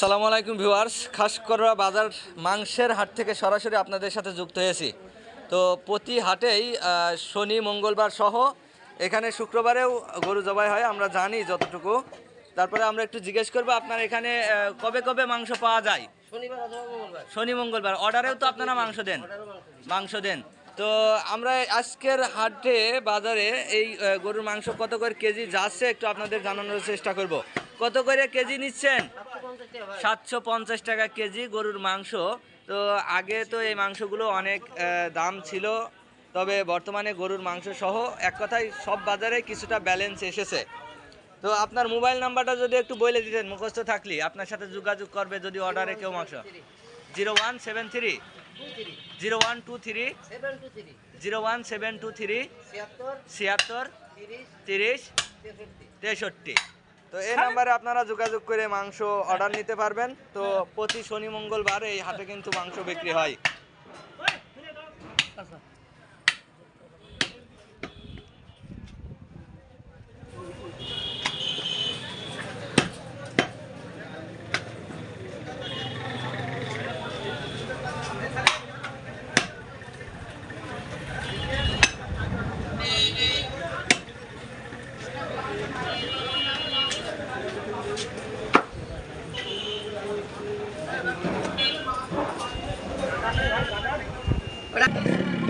আসসালামু আলাইকুম ভিউয়ার্স। খাসকররা বাজার মাংসের হাট থেকে সরাসরি আপনাদের সাথে যুক্ত হয়েছি। তো প্রতি হাটেই শনি মঙ্গলবার সহ এখানে শুক্রবারেও গরু জবাই হয় আমরা জানি যতটুকু। তারপরে আমরা একটু জিজ্ঞেস করব আপনার এখানে কবে কবে মাংস পাওয়া যায়? শনি মঙ্গলবার। অর্ডারেও তো আপনারা মাংস দেন। মাংস দেন। তো আমরা আজকের হাটে বাজারে এই গরুর মাংস কত করে কেজি যাচ্ছে একটু আপনাদের জানানোর চেষ্টা করব। কত করে কেজি নিচ্ছেন? সাতশো পঞ্চাশ টাকা কেজি গরুর মাংস। তো আগে তো এই মাংসগুলো অনেক দাম ছিল, তবে বর্তমানে গরুর মাংস সহ এক কথায় সব বাজারে কিছুটা ব্যালেন্স এসেছে। তো আপনার মোবাইল নাম্বারটা যদি একটু বলে দিতেন, মুখস্থ থাকলি, আপনার সাথে যোগাযোগ করবে যদি অর্ডারে কেউ মাংস zero one seven three zero one two three. Zero one seven two three. ছিয়াত্তর তিরিশ তেষট্টি। তেষট্টি। তো এই নাম্বারে আপনারা যোগাযোগ করে মাংস অর্ডার নিতে পারবেন। তো প্রতি শনি মঙ্গলবার এই হাটে কিন্তু মাংস বিক্রি হয়।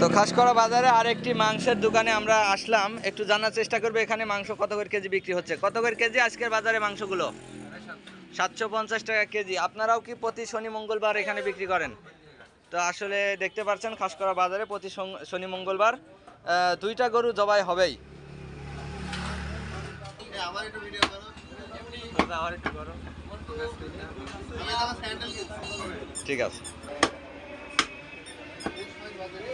তো খাসকরা বাজারে আরেকটি মাংসের দোকানে আমরা আসলাম। একটু জানার চেষ্টা করব, এখানে মাংস কত করে কেজি বিক্রি হচ্ছে? কত করে কেজি আজকের বাজারে মাংসগুলো? সাতশো পঞ্চাশ টাকা কেজি। আপনারাও কি প্রতি শনি, মঙ্গলবার এখানে বিক্রি করেন? তো আসলে দেখতে পাচ্ছেন খাসকরা বাজারে প্রতি শনি, মঙ্গলবার দুইটা গরু জবাই হবেই। ঠিক আছে।